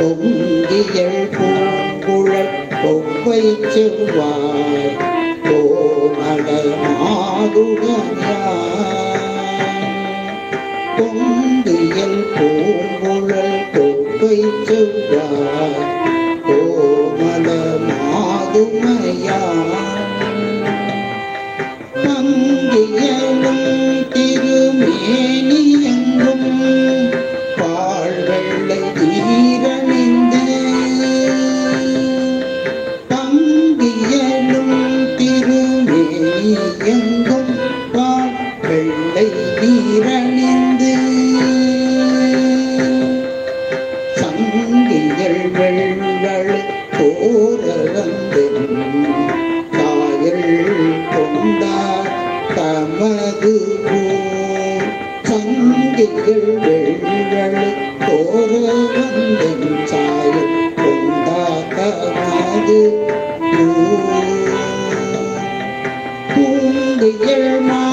cùng với dân phu phu lật cùng quay chương hoài. Đồ mà lời họ đu đương ra. Cùng với dân phu phu lật cùng quay chương hoài. Đồ mà lời họ đu mai சடை நீரணிந்து சங்கிகள் வெள்ளள் போர வந்து தாயல் கொண்டார் தமது போர் சங்கிகள் வெள்ளள் போர வந்து சாயல் கொண்டார் தமது பூங்கைகள் மா